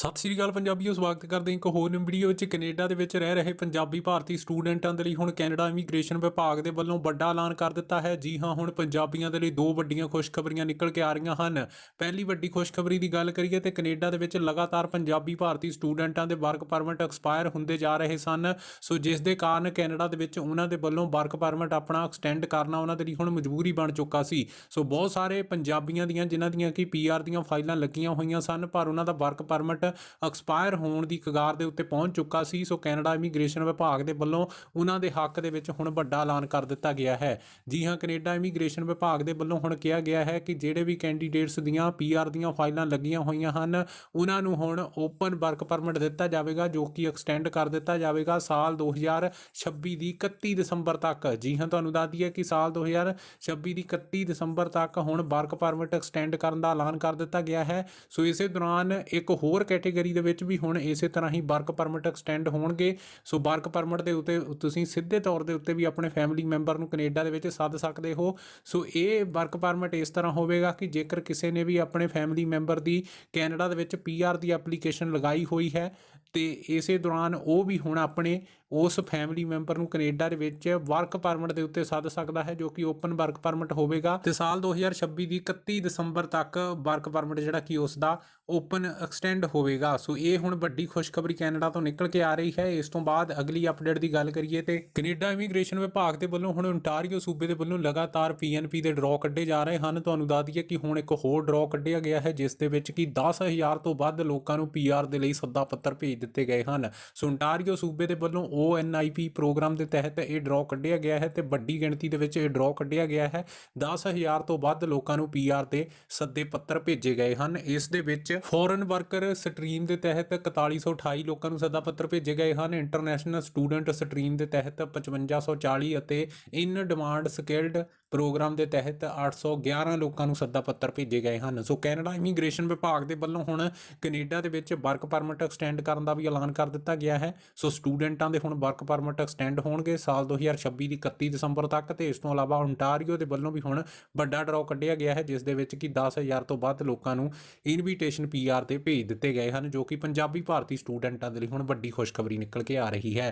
ਸਤਿ ਸ਼੍ਰੀ ਅਕਾਲ ਪੰਜਾਬੀਓ, ਸਵਾਗਤ ਕਰਦੇ ਹਾਂ ਇੱਕ ਹੋਰ ਵੀਡੀਓ ਵਿੱਚ। ਕੈਨੇਡਾ ਦੇ ਵਿੱਚ ਰਹਿ ਰਹੇ ਪੰਜਾਬੀ ਭਾਰਤੀ ਸਟੂਡੈਂਟਾਂ ਦੇ ਲਈ ਹੁਣ ਕੈਨੇਡਾ ਇਮੀਗ੍ਰੇਸ਼ਨ ਵਿਭਾਗ ਦੇ ਵੱਲੋਂ ਵੱਡਾ ਐਲਾਨ ਕਰ ਦਿੱਤਾ ਹੈ। ਜੀ ਹਾਂ, ਹੁਣ ਪੰਜਾਬੀਆਂ ਦੇ ਲਈ ਦੋ ਵੱਡੀਆਂ ਖੁਸ਼ਖਬਰੀਆਂ ਨਿਕਲ ਕੇ ਆ ਰਹੀਆਂ ਹਨ। ਪਹਿਲੀ ਵੱਡੀ ਖੁਸ਼ਖਬਰੀ ਦੀ ਗੱਲ ਕਰੀਏ ਤੇ ਕੈਨੇਡਾ ਦੇ ਵਿੱਚ ਲਗਾਤਾਰ ਪੰਜਾਬੀ ਭਾਰਤੀ ਸਟੂਡੈਂਟਾਂ ਦੇ ਵਰਕ ਪਰਮਿਟ ਐਕਸਪਾਇਰ ਹੁੰਦੇ ਜਾ ਰਹੇ ਸਨ। ਸੋ ਜਿਸ ਦੇ ਕਾਰਨ ਕੈਨੇਡਾ ਦੇ ਵਿੱਚ ਉਹਨਾਂ ਦੇ ਵੱਲੋਂ ਵਰਕ ਪਰਮਿਟ ਆਪਣਾ ਐਕਸਟੈਂਡ ਕਰਨਾ ਉਹਨਾਂ ਦੇ ਲਈ ਹੁਣ ਮਜਬੂਰੀ ਬਣ ਚੁੱਕਾ ਸੀ। ਸੋ ਬਹੁਤ ਸਾਰੇ ਪੰਜਾਬੀਆਂ ਦੀਆਂ, ਜਿਨ੍ਹਾਂ ਦੀਆਂ ਕਿ ਪੀਆਰ ਦੀਆਂ ਫਾਈਲਾਂ ਲੱਗੀਆਂ ਹੋਈਆਂ ਸਨ, ਪਰ ਉਹਨਾਂ ਦਾ ਵਰਕ ਪਰਮਿਟ ਐਕਸਪਾਇਰ ਹੋਣ ਦੀ ਕਗਾਰ ਦੇ ਉੱਤੇ ਪਹੁੰਚ ਚੁੱਕਾ ਸੀ। ਸੋ ਕੈਨੇਡਾ ਇਮੀਗ੍ਰੇਸ਼ਨ ਵਿਭਾਗ ਦੇ ਵੱਲੋਂ ਉਹਨਾਂ ਦੇ ਹੱਕ ਦੇ ਵਿੱਚ ਹੁਣ ਵੱਡਾ ਐਲਾਨ ਕਰ ਦਿੱਤਾ ਗਿਆ ਹੈ। ਜੀ ਹਾਂ, ਕੈਨੇਡਾ ਇਮੀਗ੍ਰੇਸ਼ਨ ਵਿਭਾਗ ਦੇ ਵੱਲੋਂ ਹੁਣ ਕਿਹਾ ਗਿਆ ਹੈ ਕਿ ਜਿਹੜੇ ਵੀ ਕੈਂਡੀਡੇਟਸ ਦੀਆਂ ਪੀਆਰ ਦੀਆਂ ਫਾਈਲਾਂ ਲੱਗੀਆਂ ਹੋਈਆਂ ਹਨ, ਉਹਨਾਂ ਨੂੰ ਹੁਣ ਓਪਨ ਵਰਕ ਪਰਮਿਟ ਦਿੱਤਾ ਜਾਵੇਗਾ, ਜੋ ਕਿ ਐਕਸਟੈਂਡ ਕਰ ਦਿੱਤਾ ਜਾਵੇਗਾ ਸਾਲ 2026 ਦੀ 31 ਦਸੰਬਰ ਤੱਕ। ਜੀ ਹਾਂ, ਤੁਹਾਨੂੰ ਦੱਸ ਦਈਏ ਕਿ ਸਾਲ 2026 ਦੀ 31 ਦਸੰਬਰ ਤੱਕ ਹੁਣ ਵਰਕ ਪਰਮਿਟ ਐਕਸਟੈਂਡ ਕਰਨ ਦਾ ਐਲਾਨ ਕਰ ਦਿੱਤਾ ਗਿਆ ਹੈ। ਸੋ ਇਸੇ ਦੌਰਾਨ ਇੱਕ ਹੋਰ ਕੈਟਾਗਰੀ ਦੇ ਵਿੱਚ ਵੀ ਹੁਣ ਇਸੇ ਤਰ੍ਹਾਂ ਹੀ ਵਰਕ ਪਰਮਿਟ ਐਕਸਟੈਂਡ ਹੋਣਗੇ। ਸੋ ਵਰਕ ਪਰਮਿਟ ਦੇ ਉੱਤੇ ਤੁਸੀਂ ਸਿੱਧੇ ਤੌਰ ਦੇ ਉੱਤੇ ਵੀ ਆਪਣੇ ਫੈਮਿਲੀ ਮੈਂਬਰ ਨੂੰ ਕੈਨੇਡਾ ਦੇ ਵਿੱਚ ਸੱਦ ਸਕਦੇ ਹੋ। ਸੋ ਇਹ ਵਰਕ ਪਰਮਿਟ ਇਸ ਤਰ੍ਹਾਂ ਹੋਵੇਗਾ ਕਿ ਜੇਕਰ ਕਿਸੇ ਨੇ ਵੀ ਆਪਣੇ ਫੈਮਿਲੀ ਮੈਂਬਰ ਦੀ ਕੈਨੇਡਾ ਦੇ ਵਿੱਚ ਪੀਆਰ ਦੀ ਐਪਲੀਕੇਸ਼ਨ ਲਗਾਈ ਹੋਈ ਹੈ, ਤੇ ਇਸੇ ਦੌਰਾਨ ਉਹ ਵੀ ਹੁਣ ਆਪਣੇ ਉਸ ਫੈਮਿਲੀ ਮੈਂਬਰ ਨੂੰ ਕੈਨੇਡਾ ਦੇ ਵਿੱਚ ਵਰਕ ਪਰਮਿਟ ਦੇ ਉੱਤੇ ਸੱਦ ਸਕਦਾ ਹੈ, ਜੋ ਕਿ ਓਪਨ ਵਰਕ ਪਰਮਿਟ ਹੋਵੇਗਾ। ਤੇ ਸਾਲ 2026 ਦੀ 31 ਦਸੰਬਰ ਤੱਕ ਵਰਕ ਪਰਮਿਟ ਜਿਹੜਾ ਕਿ ਉਸ ਦਾ ਓਪਨ ਐਕਸਟੈਂਡ ਹੋਵੇ ਹੋਵੇਗਾ ਸੋ ਇਹ ਹੁਣ ਵੱਡੀ ਖੁਸ਼ਖਬਰੀ ਕੈਨੇਡਾ ਤੋਂ ਨਿਕਲ ਕੇ ਆ ਰਹੀ ਹੈ। ਇਸ ਤੋਂ ਬਾਅਦ ਅਗਲੀ ਅਪਡੇਟ ਦੀ ਗੱਲ ਕਰੀਏ ਤੇ ਕੈਨੇਡਾ ਇਮੀਗ੍ਰੇਸ਼ਨ ਵਿਭਾਗ ਦੇ ਵੱਲੋਂ ਹੁਣ ਓਨਟਾਰੀਓ ਸੂਬੇ ਦੇ ਵੱਲੋਂ ਲਗਾਤਾਰ ਪੀਐਨਪੀ ਦੇ ਡਰਾਅ ਕੱਢੇ ਜਾ ਰਹੇ ਹਨ। ਤੁਹਾਨੂੰ ਦੱਸ ਦਈਏ ਕਿ ਹੁਣ ਇੱਕ ਹੋਰ ਡਰਾਅ ਕੱਢਿਆ ਗਿਆ ਹੈ, ਜਿਸ ਦੇ ਵਿੱਚ ਕਿ 10000 ਤੋਂ ਵੱਧ ਲੋਕਾਂ ਨੂੰ ਪੀਆਰ ਦੇ ਲਈ ਸੱਦਾ ਪੱਤਰ ਭੇਜ ਦਿੱਤੇ ਗਏ ਹਨ। ਸੋ ਓਨਟਾਰੀਓ ਸੂਬੇ ਦੇ ਵੱਲੋਂ ONIP ਪ੍ਰੋਗਰਾਮ ਦੇ ਤਹਿਤ ਇਹ ਡਰਾਅ ਕੱਢਿਆ ਗਿਆ ਹੈ ਤੇ ਵੱਡੀ ਗਿਣਤੀ ਦੇ ਵਿੱਚ ਇਹ ਡਰਾਅ ਕੱਢਿਆ ਗਿਆ ਹੈ। 10000 ਤੋਂ ਵੱਧ ਲੋਕਾਂ ਨੂੰ ਪੀਆਰ ਦੇ ਸੱਦੇ ਪੱਤਰ ਭੇਜੇ ਗਏ ਹਨ। ਇਸ ਦੇ ਵਿੱਚ ਫੋਰਨ ਵਰਕਰ ਸਟਰੀਮ ਦੇ ਤਹਿਤ 4128 ਲੋਕਾਂ ਨੂੰ ਸੱਦਾ ਪੱਤਰ ਭੇਜੇ ਗਏ ਹਨ। ਇੰਟਰਨੈਸ਼ਨਲ ਸਟੂਡੈਂਟ ਸਟਰੀਮ ਦੇ ਤਹਿਤ 5540 ਅਤੇ ਇਨ ਡਿਮਾਂਡ ਸਕਿਲਡ ਪ੍ਰੋਗਰਾਮ ਦੇ ਤਹਿਤ 811 ਲੋਕਾਂ ਨੂੰ ਸੱਦਾ ਪੱਤਰ ਭੇਜੇ ਗਏ ਹਨ। ਸੋ ਕੈਨੇਡਾ ਇਮੀਗ੍ਰੇਸ਼ਨ ਵਿਭਾਗ ਦੇ ਵੱਲੋਂ ਹੁਣ ਕੈਨੇਡਾ ਦੇ ਵਿੱਚ ਵਰਕ ਪਰਮਿਟ ਐਕਸਟੈਂਡ ਕਰਨ ਦਾ ਵੀ ਐਲਾਨ ਕਰ ਦਿੱਤਾ ਗਿਆ ਹੈ। ਸੋ ਸਟੂਡੈਂਟਾਂ ਦੇ ਹੁਣ ਵਰਕ ਪਰਮਿਟ ਐਕਸਟੈਂਡ ਹੋਣਗੇ ਸਾਲ 2026 ਦੀ 31 ਦਸੰਬਰ ਤੱਕ ਤੇ ਇਸ ਤੋਂ ਇਲਾਵਾ ਓਨਟਾਰੀਓ ਦੇ ਵੱਲੋਂ ਵੀ ਹੁਣ ਵੱਡਾ ਡਰਾਅ ਕੱਢਿਆ ਗਿਆ ਹੈ, ਜਿਸ ਦੇ ਵਿੱਚ ਕਿ 10000 ਤੋਂ ਵੱਧ ਲੋਕਾਂ ਨੂੰ ਇਨਵੀਟੇਸ਼ਨ ਪੀਆਰ ਤੇ ਭੇਜ ਦਿੱਤੇ ਗਏ ਹਨ, ਜੋ ਕਿ ਪੰਜਾਬੀ ਭਾਰਤੀ ਸਟੂਡੈਂਟਾਂ ਦੇ ਲਈ ਹੁਣ ਵੱਡੀ ਖੁਸ਼ਖਬਰੀ ਨਿਕਲ ਕੇ ਆ ਰਹੀ ਹੈ।